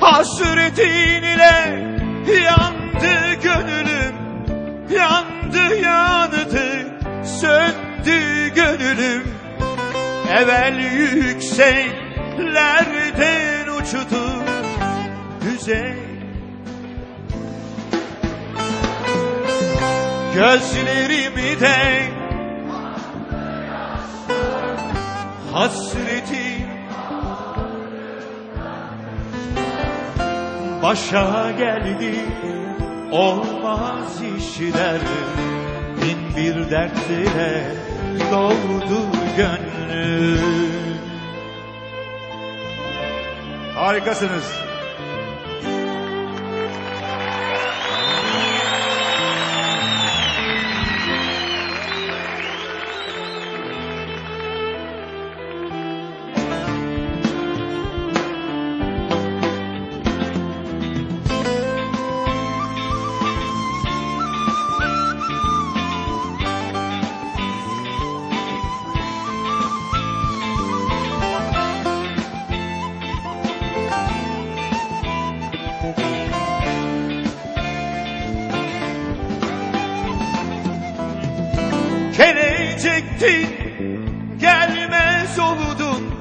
hasretin ile yandı gönlüm Yandı yandı söndü gönlüm. Evvel yükseklerden uçtu düzey Gözlerimi de hasretin Başa geldi olmaz işler Bin bir dertle doldu gönlüm Harikasınız. Gelecektin gelmez oldun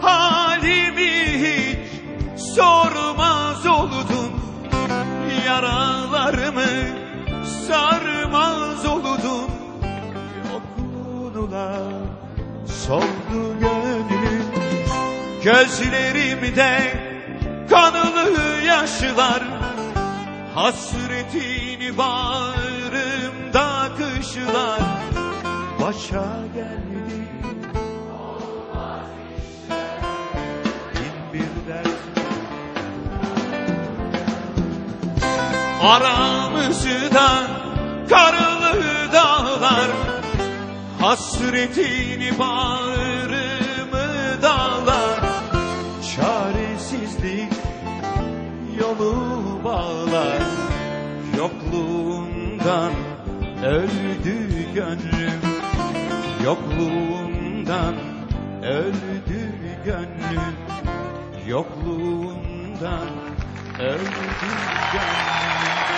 Halimi hiç sormaz oldun Yaralarımı sarmaz oldun Yokluğunla soldu gönlüm. Gözlerimde kanlı yaşlar. Hasretini bağrımda kışlar Başa geldi bir dert Aramızda karlı dağlar. Hasretini bağrımı dağlar. Çaresizlik yolu bağlar. Yokluğundan öldü gönlüm Yokluğundan öldü gönlüm. Yokluğundan öldü gönlüm